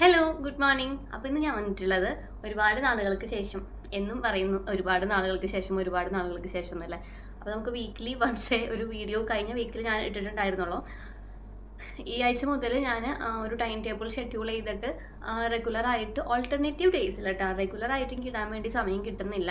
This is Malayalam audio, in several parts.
ഹലോ ഗുഡ് മോർണിംഗ് അപ്പോൾ ഇന്ന് ഞാൻ വന്നിട്ടുള്ളത് ഒരുപാട് നാളുകൾക്ക് ശേഷം. എന്നും പറയുന്നു ഒരുപാട് നാളുകൾക്ക് ശേഷം ഒരുപാട് നാളുകൾക്ക് ശേഷം എന്നല്ലേ? അപ്പോൾ നമുക്ക് വീക്ക്ലി വൺസേ ഒരു വീഡിയോ കഴിഞ്ഞ വീക്കിൽ ഞാൻ ഇട്ടിട്ടുണ്ടായിരുന്നുള്ളൂ. ഈ ആഴ്ച മുതൽ ഞാൻ ഒരു ടൈം ടേബിൾ ഷെഡ്യൂൾ ചെയ്തിട്ട് റെഗുലർ ആയിട്ട് ഓൾട്ടർനേറ്റീവ് ഡേയ്സിൽ കേട്ടോ റെഗുലർ ആയിട്ട് ഇടാൻ വേണ്ടി സമയം കിട്ടുന്നില്ല.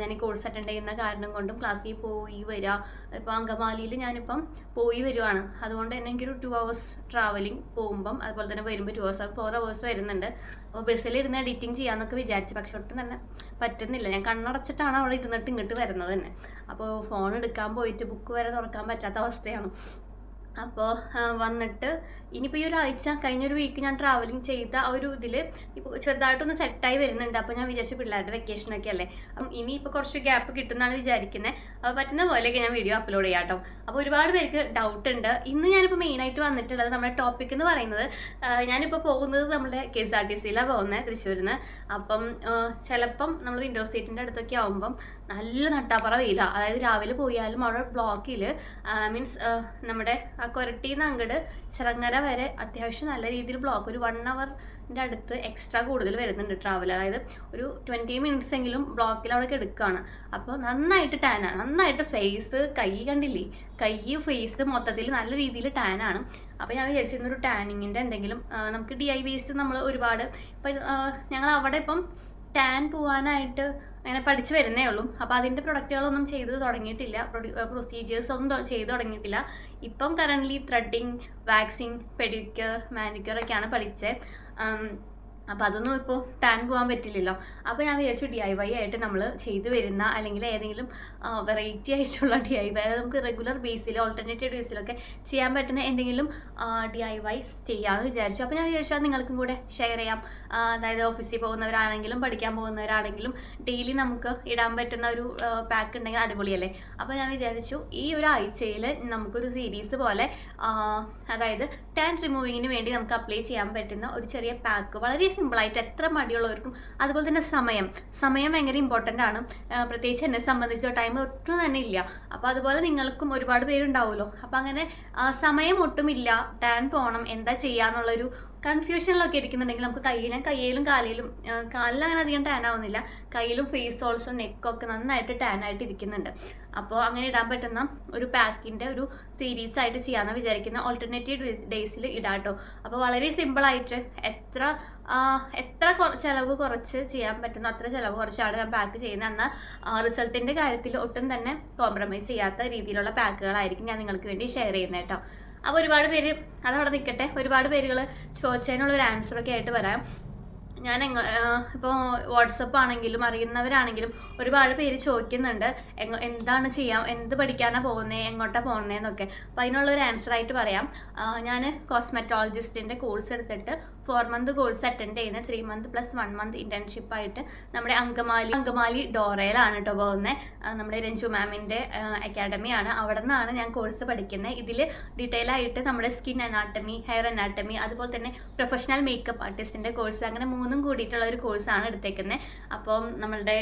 ഞാൻ ഈ കോഴ്സ് അറ്റൻഡ് ചെയ്യുന്ന കാരണം കൊണ്ടും ക്ലാസ്സിൽ പോയി വരിക ഇപ്പോൾ അങ്കമാലിയിൽ ഞാനിപ്പം പോയി വരുവാണ്. അതുകൊണ്ട് തന്നെ എനിക്കൊരു ടു അവേഴ്സ് ട്രാവലിംഗ് പോകുമ്പം അതുപോലെ തന്നെ വരുമ്പോൾ ടു അവേഴ്സ് ഫോർ അവേഴ്സ് വരുന്നുണ്ട്. അപ്പോൾ ബസ്സിലിരുന്ന് എഡിറ്റിംഗ് ചെയ്യാമെന്നൊക്കെ വിചാരിച്ചു. പക്ഷെ ഒട്ടും തന്നെ പറ്റുന്നില്ല. ഞാൻ കണ്ണടച്ചിട്ടാണ് അവിടെ ഇരുന്നിട്ട് ഇങ്ങോട്ട് വരുന്നത് തന്നെ. അപ്പോൾ ഫോൺ എടുക്കാൻ പോയിട്ട് ബുക്ക് വരെ തുറക്കാൻ പറ്റാത്ത അവസ്ഥയാണ്. അപ്പോൾ വന്നിട്ട് ഇനിയിപ്പോൾ ഈ ഒരാഴ്ച കഴിഞ്ഞൊരു വീക്ക് ഞാൻ ട്രാവലിംഗ് ചെയ്ത ആ ഒരു ഇതിൽ ഇപ്പോൾ ചെറുതായിട്ടൊന്ന് സെറ്റായി വരുന്നുണ്ട്. അപ്പോൾ ഞാൻ വിചാരിച്ചു പിള്ളേരുടെ വെക്കേഷനൊക്കെ അല്ലേ? അപ്പം ഇനിയിപ്പോൾ കുറച്ച് ഗ്യാപ്പ് കിട്ടുമെന്നാണ് വിചാരിക്കുന്നത് അപ്പോൾ പറ്റുന്ന പോലെയൊക്കെ ഞാൻ വീഡിയോ അപ്ലോഡ് ചെയ്യാം കേട്ടോ അപ്പോൾ ഒരുപാട് പേർക്ക് ഡൗട്ട് ഉണ്ട്. ഇന്ന് ഞാനിപ്പോൾ മെയിനായിട്ട് വന്നിട്ടുള്ളത് നമ്മുടെ ടോപ്പിക് എന്ന് പറയുന്നത് ഞാനിപ്പോൾ പോകുന്നത് നമ്മുടെ കെ എസ് ആർ ടി സിയിലാണ് പോകുന്നത് തൃശ്ശൂരിൽ നിന്ന് അപ്പം ചിലപ്പം നമ്മൾ വിൻഡോ സീറ്റിന്റെ അടുത്തൊക്കെ ആകുമ്പം നല്ല നട്ടാപ്പറ വെയില. അതായത് രാവിലെ പോയാലും അവിടെ ബ്ലോക്കിൽ മീൻസ് നമ്മുടെ ആ കൊരട്ടിന്ന് അങ്ങോട്ട് ചിറങ്ങര വരെ അത്യാവശ്യം നല്ല രീതിയിൽ ബ്ലോക്ക്. ഒരു വൺ അവറിന്റെ അടുത്ത് എക്സ്ട്രാ കൂടുതൽ വരുന്നുണ്ട് ട്രാവൽ അതായത് ഒരു ട്വന്റി മിനിറ്റ്സ് എങ്കിലും ബ്ലോക്കിൽ അവിടെ എടുക്കുകയാണ് അപ്പോൾ നന്നായിട്ട് ടാനാണ് നന്നായിട്ട് ഫേസ് കൈ കണ്ടില്ലേ? കൈ ഫേസ് മൊത്തത്തിൽ നല്ല രീതിയിൽ ടാനാണ് അപ്പോൾ ഞാൻ വിചാരിച്ചിരുന്നൊരു ടാനിങ്ങിന്റെ എന്തെങ്കിലും നമുക്ക് ഡി ഐ ബേസ് നമ്മൾ ഒരുപാട് ഇപ്പം ഞങ്ങൾ അവിടെ ഇപ്പം ടാൻ പോവാനായിട്ട് അങ്ങനെ പഠിച്ചു വരുന്നേ ഉള്ളൂ. അപ്പോൾ അതിന്റെ പ്രൊഡക്റ്റുകളൊന്നും ചെയ്ത് തുടങ്ങിയിട്ടില്ല. പ്രൊസീജിയേഴ്സ് ഒന്നും ചെയ്ത് തുടങ്ങിയിട്ടില്ല. ഇപ്പം currently threading waxing pedicure manicure ഒക്കെയാണ് പഠിച്ചത് അപ്പോൾ അതൊന്നും ഇപ്പോൾ ടാൻ പോകാൻ പറ്റില്ലല്ലോ. അപ്പോൾ ഞാൻ വിചാരിച്ചു ഡി ഐ വൈ ആയിട്ട് നമ്മൾ ചെയ്തു വരുന്ന അല്ലെങ്കിൽ ഏതെങ്കിലും വെറൈറ്റി ആയിട്ടുള്ള ഡി ഐ വൈ നമുക്ക് റെഗുലർ ബേസിൽ ഓൾട്ടർനേറ്റീവ് ബേസിലൊക്കെ ചെയ്യാൻ പറ്റുന്ന എന്തെങ്കിലും ഡി ഐ വൈസ് ചെയ്യാമെന്ന് വിചാരിച്ചു. അപ്പോൾ ഞാൻ വിചാരിച്ചു അത് നിങ്ങൾക്കും കൂടെ ഷെയർ ചെയ്യാം. അതായത് ഓഫീസിൽ പോകുന്നവരാണെങ്കിലും പഠിക്കാൻ പോകുന്നവരാണെങ്കിലും ഡെയിലി നമുക്ക് ഇടാൻ പറ്റുന്ന ഒരു പാക്ക് ഉണ്ടെങ്കിൽ അടിപൊളിയല്ലേ? അപ്പോൾ ഞാൻ വിചാരിച്ചു ഈ ഒരു ആഴ്ചയിൽ നമുക്കൊരു സീരീസ് പോലെ അതായത് ടാൻ റിമൂവിങ്ങിന് വേണ്ടി നമുക്ക് അപ്ലൈ ചെയ്യാൻ പറ്റുന്ന ഒരു ചെറിയ പാക്ക് വളരെ സിമ്പിളായിട്ട് എത്ര മടിയുള്ളവർക്കും അതുപോലെ തന്നെ സമയം. സമയം ഭയങ്കര ഇമ്പോർട്ടന്റ് ആണ്. പ്രത്യേകിച്ച് എന്നെ സംബന്ധിച്ച് ടൈം ഒട്ടും തന്നെ ഇല്ല. അപ്പോൾ അതുപോലെ നിങ്ങൾക്കും ഒരുപാട് പേരുണ്ടാവുമല്ലോ. അപ്പോൾ അങ്ങനെ സമയം ഒട്ടുമില്ല. ടാൻ പോകണം എന്താ ചെയ്യാന്നുള്ളൊരു കൺഫ്യൂഷനിലൊക്കെ ഇരിക്കുന്നുണ്ടെങ്കിൽ നമുക്ക് കയ്യിലും കയ്യിലും കാലിലും കാലിലും അങ്ങനെ അധികം ടാൻ ആവുന്നില്ല. കയ്യിലും ഫേസ് ഓൾസോ നെക്കൊക്കെ നന്നായിട്ട് ടാൻ ആയിട്ട് ഇരിക്കുന്നുണ്ട്. അപ്പോൾ അങ്ങനെ ഇടാൻ പറ്റുന്ന ഒരു പാക്കിന്റെ ഒരു സീരീസ് ആയിട്ട് ചെയ്യാമെന്ന് വിചാരിക്കുന്ന. ഓൾട്ടർനേറ്റീവ് ഡേയ്സിൽ ഇടാട്ടോ. അപ്പോൾ വളരെ സിമ്പിളായിട്ട് എത്ര എത്ര ചിലവ് കുറച്ച് ചെയ്യാൻ പറ്റുന്ന അത്ര ചിലവ് കുറച്ചാണ് ഞാൻ പാക്ക് ചെയ്യുന്നത് എന്നാൽ റിസൾട്ടിന്റെ കാര്യത്തിൽ ഒട്ടും തന്നെ കോംപ്രമൈസ് ചെയ്യാത്ത രീതിയിലുള്ള പാക്കുകളായിരിക്കും ഞാൻ നിങ്ങൾക്ക് വേണ്ടി ഷെയർ ചെയ്യുന്നത് കേട്ടോ അപ്പോൾ ഒരുപാട് പേര് അതവിടെ നിൽക്കട്ടെ ഒരുപാട് പേരുകൾ ചോദിച്ചതിനുള്ള ഒരു ആൻസറൊക്കെ ആയിട്ട് വരാം. ഞാൻ എങ്ങ ഇപ്പോൾ വാട്സപ്പ് ആണെങ്കിലും അറിയുന്നവരാണെങ്കിലും ഒരുപാട് പേര് ചോദിക്കുന്നുണ്ട്. എന്താണ് ചെയ്യാം എന്ത് പഠിക്കാനാണ് പോകുന്നത് എങ്ങോട്ടാണ് പോകുന്നതെന്നൊക്കെ അപ്പോൾ അതിനുള്ള ഒരു ആൻസർ ആയിട്ട് പറയാം. ഞാൻ കോസ്മെറ്റോളജിസ്റ്റിന്റെ കോഴ്സ് എടുത്തിട്ട് ഫോർ മന്ത് കോഴ്സ് അറ്റൻഡ് ചെയ്യുന്ന three month plus one month internship ആയിട്ട് നമ്മുടെ അങ്കമാലി അങ്കമാലി ഡോറയിലാണ് കേട്ടോ പോകുന്നത് നമ്മുടെ രഞ്ജു മാമിന്റെ അക്കാഡമിയാണ് അവിടെ നിന്നാണ് ഞാൻ കോഴ്സ് പഠിക്കുന്നത് ഇതിൽ ഡീറ്റെയിൽ ആയിട്ട് നമ്മുടെ സ്കിൻ അനാട്ടമി ഹെയർ അനാട്ടമി അതുപോലെ തന്നെ പ്രൊഫഷണൽ മേക്കപ്പ് ആർട്ടിസ്റ്റിന്റെ കോഴ്സ് അങ്ങനെ മൂന്നും കൂടിയിട്ടുള്ള ഒരു കോഴ്സാണ് എടുത്തേക്കുന്നത് അപ്പം നമ്മളുടെ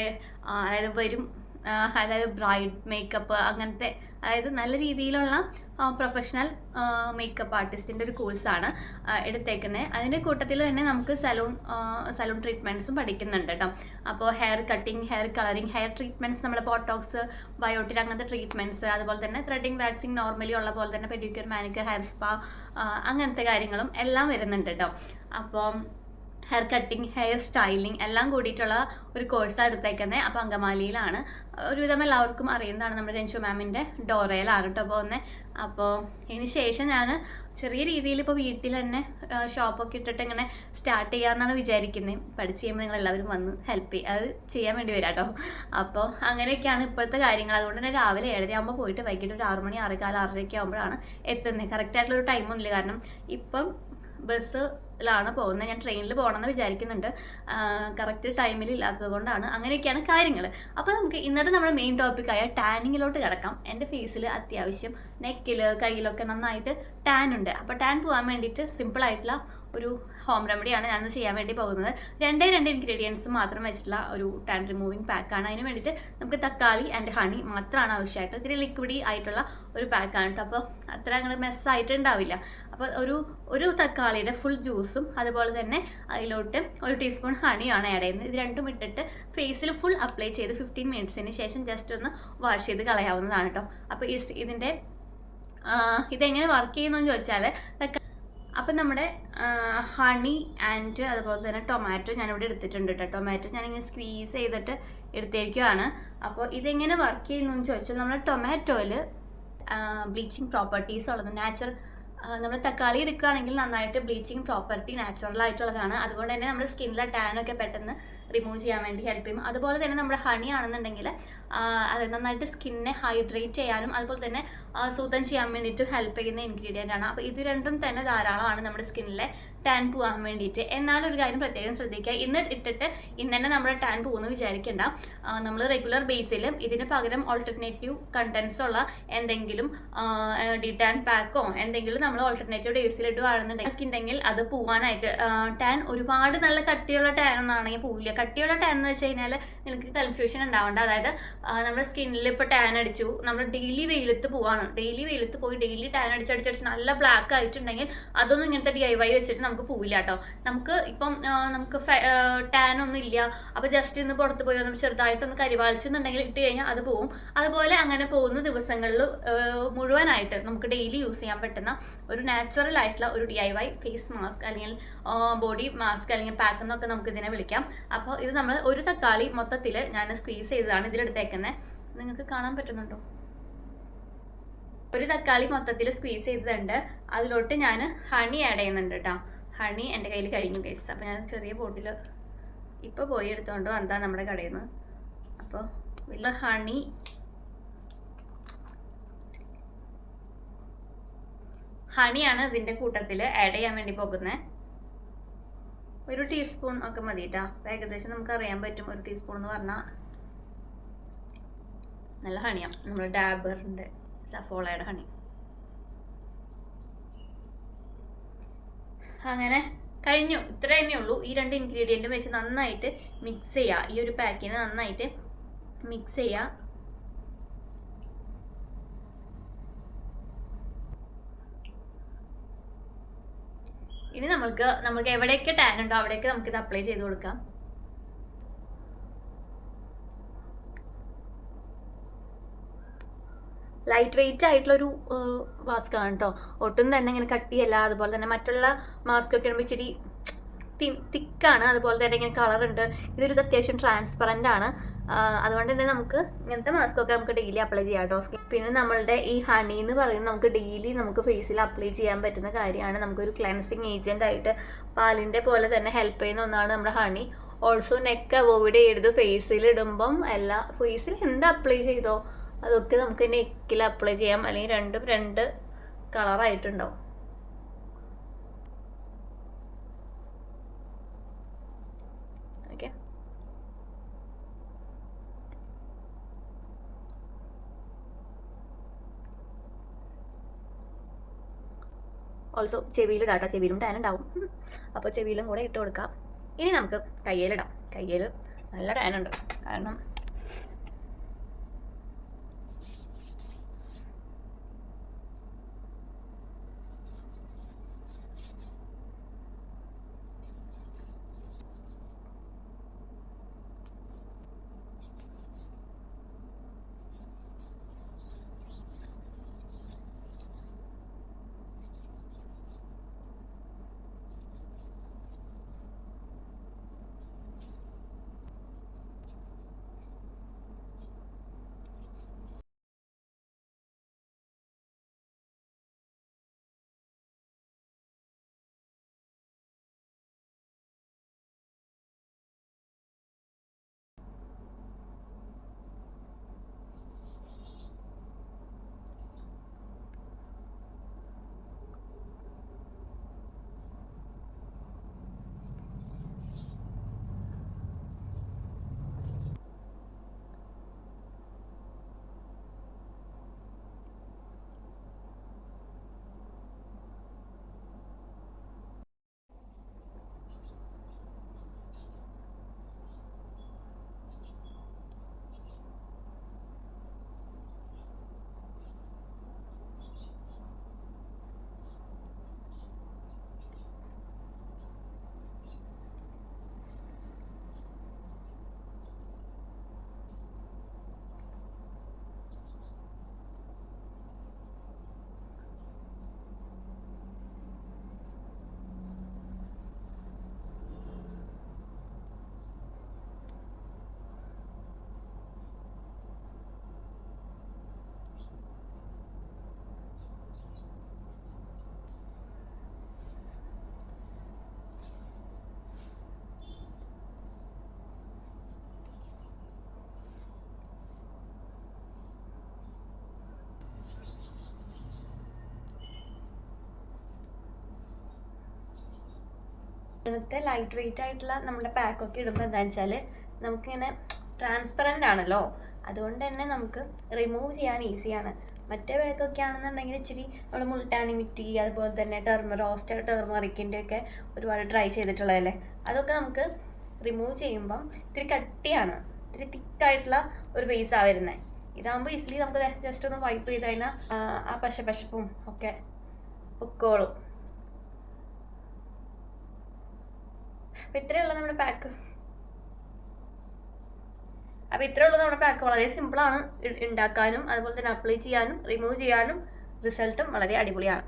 അതായത് വരും അതായത് ബ്രൈഡ് മേക്കപ്പ് അങ്ങനത്തെ അതായത് നല്ല രീതിയിലുള്ള പ്രൊഫഷണൽ മേക്കപ്പ് ആർട്ടിസ്റ്റിന്റെ ഒരു കോഴ്സാണ് എടുത്തേക്കുന്നത് അതിന്റെ കൂട്ടത്തിൽ തന്നെ നമുക്ക് സലൂൺ സലൂൺ ട്രീറ്റ്മെന്റ്സും പഠിക്കുന്നുണ്ട് കേട്ടോ. അപ്പോൾ hair cutting hair colouring hair treatments നമ്മൾ ബോട്ടോക്സ് ബയോട്ടിൻ അങ്ങനത്തെ ട്രീറ്റ്മെന്റ്സ് അതുപോലെ തന്നെ ത്രെഡിങ് വാക്സിങ് നോർമലി ഉള്ള പോലെ തന്നെ പെഡിക്യൂർ മാനിക്യൂർ ഹെയർ സ്പാ അങ്ങനത്തെ കാര്യങ്ങളും എല്ലാം വരുന്നുണ്ട് കേട്ടോ. അപ്പം ഹെയർ കട്ടിങ് ഹെയർ സ്റ്റൈലിംഗ് എല്ലാം കൂടിയിട്ടുള്ള ഒരു കോഴ്സാണ് എടുത്തേക്കുന്നത് അപ്പോൾ അങ്കമാലിയിലാണ്. ഒരുവിധം എല്ലാവർക്കും അറിയുന്നതാണ് നമ്മുടെ രഞ്ജു മാമിന്റെ ഡോറയിലാണ് കേട്ടോ പോകുന്നത് അപ്പോൾ ഇതിന് ശേഷം ഞാൻ ചെറിയ രീതിയിൽ ഇപ്പോൾ വീട്ടിൽ തന്നെ ഷോപ്പൊക്കെ ഇട്ടിട്ട് ഇങ്ങനെ സ്റ്റാർട്ട് ചെയ്യാമെന്നാണ് വിചാരിക്കുന്നത് പഠിച്ച് ചെയ്യുമ്പോൾ നിങ്ങൾ എല്ലാവരും വന്ന് ഹെൽപ്പ് ചെയ്യും അത് ചെയ്യാൻ വേണ്ടി വരാം കേട്ടോ അപ്പോൾ അങ്ങനെയൊക്കെയാണ് ഇപ്പോഴത്തെ കാര്യങ്ങൾ. അതുകൊണ്ട് തന്നെ രാവിലെ ഏഴര ആകുമ്പോൾ പോയിട്ട് വൈകിട്ട് ഒരു ആറുമണി ആറേകാല ആറരയൊക്കെ ആകുമ്പോഴാണ് എത്തുന്നത് കറക്റ്റായിട്ടുള്ളൊരു ടൈമൊന്നുമില്ല കാരണം ഇപ്പം ബസ്സിലാണ് പോകുന്നത്. ഞാൻ ട്രെയിനിൽ പോകണമെന്ന് വിചാരിക്കുന്നുണ്ട്. കറക്റ്റ് ടൈമിൽ ഇല്ലാത്തത് കൊണ്ടാണ് അങ്ങനെയൊക്കെയാണ് കാര്യങ്ങൾ അപ്പോൾ നമുക്ക് ഇന്നത്തെ നമ്മുടെ മെയിൻ ടോപ്പിക്കായ ടാനിങ്ങിലോട്ട് കിടക്കാം. എന്റെ ഫേസിൽ അത്യാവശ്യം നെക്കിൽ കയ്യിലൊക്കെ നന്നായിട്ട് ടാൻ ഉണ്ട്. അപ്പോൾ ടാൻ പോകാൻ വേണ്ടിയിട്ട് സിമ്പിൾ ആയിട്ടുള്ള ഒരു ഹോം റെമഡിയാണ് ഞാനത് ചെയ്യാൻ വേണ്ടി പോകുന്നത്. രണ്ടേ രണ്ട് ഇൻഗ്രീഡിയൻസ് മാത്രം വെച്ചിട്ടുള്ള ഒരു ടാൻ റിമൂവിങ് പാക്കാണ് അതിന് വേണ്ടിയിട്ട് നമുക്ക് തക്കാളി ആൻഡ് ഹണി മാത്രമാണ് ആവശ്യമായിട്ട്. ഇത്തിരി ലിക്വിഡി ആയിട്ടുള്ള ഒരു പാക്കാണ് കേട്ടോ അപ്പോൾ അത്ര അങ്ങനെ മെസ്സായിട്ടുണ്ടാവില്ല അപ്പോൾ ഒരു ഒരു തക്കാളിയുടെ ഫുൾ ജ്യൂസും അതുപോലെ തന്നെ അതിലോട്ട് ഒരു ടീസ്പൂൺ ഹണിയാണ് ആഡ് ചെയ്യുന്നത്. ഇത് രണ്ടും ഇട്ടിട്ട് ഫേസിൽ ഫുൾ അപ്ലൈ ചെയ്ത് ഫിഫ്റ്റീൻ മിനിറ്റ്സിന് ശേഷം ജസ്റ്റ് ഒന്ന് വാഷ് ചെയ്ത് കളയാവുന്നതാണ് കേട്ടോ അപ്പോൾ ഇതിന്റെ ഇതെങ്ങനെ വർക്ക് ചെയ്യുന്നു എന്ന് ചോദിച്ചാൽ അപ്പം നമ്മുടെ ഹണി ആൻഡ് അതുപോലെ തന്നെ ടൊമാറ്റോ ഞാനിവിടെ എടുത്തിട്ടുണ്ട് കേട്ടോ ടൊമാറ്റോ ഞാനിങ്ങനെ സ്ക്വീസ് ചെയ്തിട്ട് എടുത്തിരിക്കുകയാണ് അപ്പോൾ ഇതെങ്ങനെ വർക്ക് ചെയ്യുന്നു എന്ന് ചോദിച്ചാൽ നമ്മൾ ടൊമാറ്റോയിൽ ബ്ലീച്ചിങ് പ്രോപ്പർട്ടീസ് ഉള്ളത് നാച്ചുറൽ നമ്മൾ തക്കാളി എടുക്കുകയാണെങ്കിൽ നന്നായിട്ട് ബ്ലീച്ചിങ് പ്രോപ്പർട്ടി നാച്ചുറൽ ആയിട്ടുള്ളതാണ്. അതുകൊണ്ട് തന്നെ നമ്മുടെ സ്കിന്നിലെ ടാനൊക്കെ പെട്ടെന്ന് റിമൂവ് ചെയ്യാൻ വേണ്ടി ഹെൽപ്പ് ചെയ്യും. അതുപോലെ തന്നെ നമ്മുടെ ഹണി ആണെന്നുണ്ടെങ്കിൽ അത് നന്നായിട്ട് സ്കിന്നെ ഹൈഡ്രേറ്റ് ചെയ്യാനും അതുപോലെ തന്നെ സൂതം ചെയ്യാൻ വേണ്ടിയിട്ട് ഹെൽപ്പ് ചെയ്യുന്ന ഇൻഗ്രീഡിയന്റ് ആണ്. അപ്പോൾ ഇത് രണ്ടും തന്നെ ധാരാളമാണ് നമ്മുടെ സ്കിന്നിലെ ടാൻ പോവാൻ വേണ്ടിയിട്ട്. എന്നാലും ഒരു കാര്യം പ്രത്യേകം ശ്രദ്ധിക്കുക. ഇന്ന് ഇട്ടിട്ട് ഇന്ന് തന്നെ നമ്മുടെ ടാൻ പോകുന്നു വിചാരിക്കേണ്ട. നമ്മൾ റെഗുലർ ബേസിലും ഇതിന് പകരം ഓൾട്ടർനേറ്റീവ് കണ്ടൻസ് ഉള്ള എന്തെങ്കിലും ഡി ടാൻ പാക്കോ എന്തെങ്കിലും നമ്മൾ ഓൾട്ടർനേറ്റീവ് ഡേയ്സിൽ ഇടുകയാണെന്നുണ്ടെങ്കിൽ അത് പോവാനായിട്ട് ടാൻ ഒരുപാട് നല്ല കട്ടിയുള്ള ടാൻ ഒന്നാണെങ്കിൽ പോവില്ല. കട്ടിയുള്ള ടാൻ എന്ന് വെച്ച് കഴിഞ്ഞാൽ നിങ്ങൾക്ക് കൺഫ്യൂഷൻ ഉണ്ടാവേണ്ട. അതായത് നമ്മുടെ സ്കിന്നിൽ ഇപ്പോൾ ടാൻ അടിച്ചു നമ്മൾ ഡെയിലി വെയിലത്ത് പോവാണ്. ഡെയിലി വെയിലത്ത് പോയി ഡെയിലി ടാൻ അടിച്ചടിച്ചടിച്ച് നല്ല ബ്ലാക്ക് ആയിട്ടുണ്ടെങ്കിൽ അതൊന്നും ഇങ്ങനത്തെ ഡി ഐ വൈ വെച്ചിട്ട് നമുക്ക് പോവില്ല കേട്ടോ നമുക്ക് ഇപ്പം നമുക്ക് ടാൻ ഒന്നും ഇല്ല. അപ്പോൾ ജസ്റ്റ് ഇന്ന് പുറത്ത് പോയി ഒന്ന് ചെറുതായിട്ടൊന്ന് കരിവാളിച്ചെന്നുണ്ടെങ്കിൽ ഇട്ട് കഴിഞ്ഞാൽ അത് പോവും. അതുപോലെ അങ്ങനെ പോകുന്ന ദിവസങ്ങളിൽ മുഴുവനായിട്ട് നമുക്ക് ഡെയിലി യൂസ് ചെയ്യാൻ പറ്റുന്ന ഒരു നാച്ചുറൽ ആയിട്ടുള്ള ഒരു D I Y face mask അല്ലെങ്കിൽ ബോഡി മാസ്ക് അല്ലെങ്കിൽ പാക്ക് എന്നൊക്കെ നമുക്ക് ഇതിനെ വിളിക്കാം. അപ്പോൾ ഇത് നമ്മൾ ഒരു തക്കാളി മൊത്തത്തിൽ ഞാൻ സ്ക്വീസ് ചെയ്തതാണ് ഇതിലെടുത്തേക്കുന്നത് നിങ്ങൾക്ക് കാണാൻ പറ്റുന്നുണ്ടോ? ഒരു തക്കാളി മൊത്തത്തിൽ സ്ക്വീസ് ചെയ്തിട്ടുണ്ട് അതിലോട്ട് ഞാൻ ഹണി ആഡ് ചെയ്യുന്നുണ്ട് കേട്ടോ ഹണി എന്റെ കയ്യിൽ കഴിഞ്ഞു കേസ് അപ്പോൾ ഞാൻ ചെറിയ ബോട്ടിൽ ഇപ്പോൾ പോയി എടുത്തുകൊണ്ട് വന്നതാ നമ്മുടെ കടയിൽ നിന്ന് അപ്പോൾ വലിയ ഹണി ഹണിയാണ് ഇതിന്റെ കൂട്ടത്തിൽ ആഡ് ചെയ്യാൻ വേണ്ടി പോകുന്നത് ഒരു ടീസ്പൂൺ ഒക്കെ മതി കേട്ടോ ഏകദേശം നമുക്ക് അറിയാൻ പറ്റും ഒരു ടീസ്പൂൺ എന്ന് പറഞ്ഞാൽ നല്ല ഹണിയാണ് നമ്മൾ ഡാബറിന്റെ സഫോളയുടെ ഹണി അങ്ങനെ കഴിഞ്ഞു. ഇത്ര തന്നെ ഉള്ളൂ. ഈ രണ്ട് ഇൻഗ്രീഡിയന്റും വെച്ച് നന്നായിട്ട് മിക്സ് ചെയ്യുക ഈ ഒരു പാക്കിന് നന്നായിട്ട് മിക്സ് ചെയ്യുക ഇനി നമ്മൾക്ക് നമുക്ക് എവിടെയൊക്കെ ടാൻ ഉണ്ടോ അവിടെയൊക്കെ നമുക്ക് ഇത് അപ്ലൈ ചെയ്ത് കൊടുക്കാം. ലൈറ്റ് വെയിറ്റ് ആയിട്ടുള്ള ഒരു മാസ്ക് ആണ് കേട്ടോ ഒട്ടും തന്നെ ഇങ്ങനെ കട്ടിയല്ല അതുപോലെ തന്നെ മറ്റുള്ള മാസ്ക് ഒക്കെ ഇച്ചിരി തിക്കാണ്. അതുപോലെ തന്നെ ഇങ്ങനെ കളർ ഉണ്ട് ഇതൊരു അത്യാവശ്യം ട്രാൻസ്പെറന്റ് ആണ്. അതുകൊണ്ട് തന്നെ നമുക്ക് ഇങ്ങനത്തെ മാസ്ക് ഒക്കെ നമുക്ക് ഡെയിലി അപ്ലൈ ചെയ്യാം കേട്ടോ. പിന്നെ നമ്മളുടെ ഈ ഹണി എന്ന് പറയുന്നത് നമുക്ക് ഡെയിലി നമുക്ക് ഫേസിൽ അപ്ലൈ ചെയ്യാൻ പറ്റുന്ന കാര്യമാണ്. നമുക്കൊരു ക്ലൻസിങ് ഏജന്റ് ആയിട്ട് പാലിന്റെ പോലെ തന്നെ ഹെൽപ്പ് ചെയ്യുന്ന ഒന്നാണ് നമ്മുടെ ഹണി ഓൾസോ നെക്ക് അവോയ്ഡ് ചെയ്യരുത്. ഫേസിൽ ഇടുമ്പം എല്ലാ ഫേസിൽ എന്ത് അപ്ലൈ ചെയ്തോ അതൊക്കെ നമുക്ക് നെക്കിൽ അപ്ലൈ ചെയ്യാം. അല്ലെങ്കിൽ രണ്ടും രണ്ട് കളറായിട്ടുണ്ടാവും ഓൾസോ ചെവിയിൽ ഇടാട്ടോ ചെവിയിലും ടാൻ ഉണ്ടാവും. അപ്പോൾ ചെവിയിലും കൂടെ ഇട്ട് കൊടുക്കാം. ഇനി നമുക്ക് കയ്യിലിടാം. കയ്യിൽ നല്ല ടാൻ ഉണ്ട്. കാരണം ഇന്നത്തെ ലൈറ്റ് വെയിറ്റ് ആയിട്ടുള്ള നമ്മുടെ പാക്കൊക്കെ ഇടുമ്പോൾ എന്താണെന്ന് വെച്ചാൽ നമുക്കിങ്ങനെ ട്രാൻസ്പെറന്റ് ആണല്ലോ. അതുകൊണ്ട് തന്നെ നമുക്ക് റിമൂവ് ചെയ്യാൻ ഈസിയാണ് മറ്റേ ബാഗൊക്കെ ആണെന്നുണ്ടെങ്കിൽ ഇച്ചിരി നമ്മൾ മുൾട്ടാനി മിറ്റി അതുപോലെ തന്നെ ടെർമ റോസ്റ്റർ ടെർമറിക്കിന്റെ ഒക്കെ ഒരുപാട് ട്രൈ ചെയ്തിട്ടുള്ളതല്ലേ? അതൊക്കെ നമുക്ക് റിമൂവ് ചെയ്യുമ്പം ഇത്തിരി കട്ടിയാണ്. ഇത്തിരി തിക്കായിട്ടുള്ള ഒരു ബേസാണ് വരുന്നത് ഇതാകുമ്പോൾ ഈസിലി നമുക്ക് ജസ്റ്റ് ഒന്ന് വൈപ്പ് ചെയ്ത് കഴിഞ്ഞാൽ ആ പശ പശപ്പും ഒക്കെ പൊക്കോളും. അപ്പം ഇത്രയുള്ള നമ്മുടെ പാക്ക് അപ്പൊ ഇത്രേ ഉള്ളൂ നമ്മുടെ പാക്ക് വളരെ സിമ്പിൾ ആണ്. ഉണ്ടാക്കാനും അതുപോലെ തന്നെ അപ്ലൈ ചെയ്യാനും റിമൂവ് ചെയ്യാനും റിസൾട്ടും വളരെ അടിപൊളിയാണ്.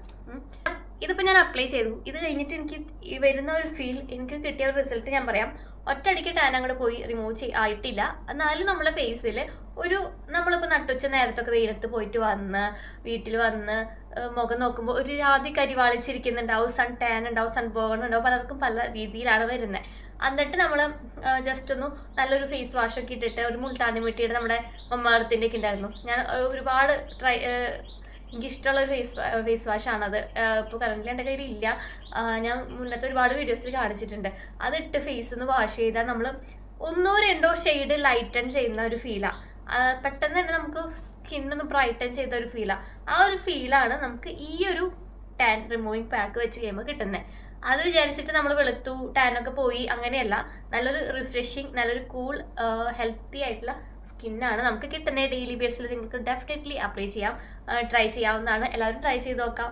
ഇതിപ്പോൾ ഞാൻ അപ്ലൈ ചെയ്തു. ഇത് കഴിഞ്ഞിട്ട് എനിക്ക് ഈ വരുന്ന ഒരു ഫീൽ എനിക്ക് കിട്ടിയ ഒരു റിസൾട്ട് ഞാൻ പറയാം. ഒറ്റയടിക്ക് ടാൻ അങ്ങോട്ട് പോയി റിമൂവ് ചെയ് ആയിട്ടില്ല. എന്നാലും നമ്മളെ ഫേസിൽ ഒരു നമ്മളിപ്പോൾ നട്ടുച്ച നേരത്തൊക്കെ വെയിലത്ത് പോയിട്ട് വന്ന് വീട്ടിൽ വന്ന് മുഖം നോക്കുമ്പോൾ ഒരു രാതി കരിവാളിച്ചിരിക്കുന്നുണ്ടാവും സൺ ടാൻ ഉണ്ടാവും സൺ ബോൺ ഉണ്ടാവും പലർക്കും പല രീതിയിലാണ് വരുന്നത്. എന്നിട്ട് നമ്മൾ ജസ്റ്റ് ഒന്ന് നല്ലൊരു ഫേസ് വാഷ് ഒക്കെ ഇട്ടിട്ട് ഒരു മുൾട്ടാണി മുട്ടിയുടെ നമ്മുടെ മമ്മാർത്തിന്റെ ഒക്കെ ഉണ്ടായിരുന്നു ഞാൻ ഒരുപാട് ട്രൈ എനിക്ക് ഇഷ്ടമുള്ള ഫേസ് ഫേസ് വാഷാണത് ഇപ്പോൾ കറണ്ടിൽ എന്റെ കയ്യിൽ ഇല്ല ഞാൻ മുന്നത്തെ ഒരുപാട് വീഡിയോസിൽ കാണിച്ചിട്ടുണ്ട്. അതിട്ട് ഫേസ് ഒന്ന് വാഷ് ചെയ്താൽ നമ്മൾ ഒന്നോ രണ്ടോ ഷെയ്ഡ് ലൈറ്റൺ ചെയ്യുന്ന ഒരു ഫീലാണ് പെട്ടെന്ന് തന്നെ നമുക്ക് സ്കിന്നൊന്ന് ബ്രൈറ്റൺ ചെയ്ത ഒരു ഫീലാണ് ആ. ഒരു ഫീലാണ് നമുക്ക് ഈ ഒരു ടാൻ റിമൂവിങ് പാക്ക് വെച്ച് കഴിയുമ്പോൾ കിട്ടുന്നത് അത് വിചാരിച്ചിട്ട് നമ്മൾ വെളുത്തു ടാനൊക്കെ പോയി അങ്ങനെയല്ല. നല്ലൊരു റിഫ്രഷിങ് നല്ലൊരു കൂൾ ഹെൽത്തി ആയിട്ടുള്ള സ്കിന്നാണ് നമുക്ക് കിട്ടുന്നത് ഡെയിലി ബേസിൽ നിങ്ങൾക്ക് ഡെഫിനറ്റ്ലി അപ്ലൈ ചെയ്യാം. ട്രൈ ചെയ്യാവുന്നതാണ്. എല്ലാവരും ട്രൈ ചെയ്ത് നോക്കാം.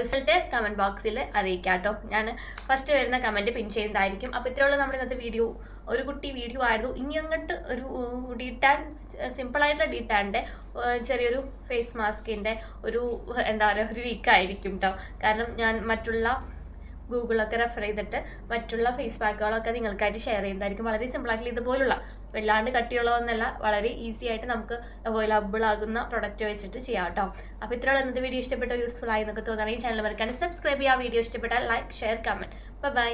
റിസൾട്ട് കമന്റ് ബോക്സിൽ അറിയിക്കാം കേട്ടോ. ഞാൻ ഫസ്റ്റ് വരുന്ന കമന്റ് പിൻ ചെയ്യുന്നതായിരിക്കും. അപ്പോൾ ഇത്രയുള്ള നമ്മുടെ ഇന്നത്തെ വീഡിയോ. ഒരു കുട്ടി വീഡിയോ ആയിരുന്നു. ഇനി അങ്ങോട്ട് ഒരു ഡീറ്റാൻ സിമ്പിളായിട്ടുള്ള ഡീറ്റാന്റെ ചെറിയൊരു ഫേസ് മാസ്കിന്റെ ഒരു എന്താ പറയുക ഒരു വീക്കായിരിക്കും കേട്ടോ കാരണം ഞാൻ മറ്റുള്ള ഗൂഗിളൊക്കെ റെഫർ ചെയ്തിട്ട് മറ്റുള്ള ഫേസ് പാക്കുകളൊക്കെ നിങ്ങൾക്കായിട്ട് ഷെയർ ചെയ്യുന്നതായിരിക്കും. വളരെ സിമ്പിളായിട്ടുള്ള ഇതുപോലുള്ള. വല്ലാണ്ട് കട്ടിയുള്ളതൊന്നല്ല വളരെ ഈസി ആയിട്ട് നമുക്ക് അവൈലബിൾ ആകുന്ന പ്രൊഡക്റ്റ് വെച്ചിട്ട് ചെയ്യാം കേട്ടോ. അപ്പോൾ ഇത്രയുള്ള. ഇന്നത്തെ വീഡിയോ ഇഷ്ടപ്പെട്ടോ? യൂസ്ഫുൾ ആയി എന്നൊക്കെ തോന്നുകയാണെങ്കിൽ ചാനൽ മറക്കാണ്ട് സബ്സ്ക്രൈബ് ചെയ്യുക. വീഡിയോ ഇഷ്ടപ്പെട്ടാൽ ലൈക്ക് ഷെയർ കമന്റ് ബൈ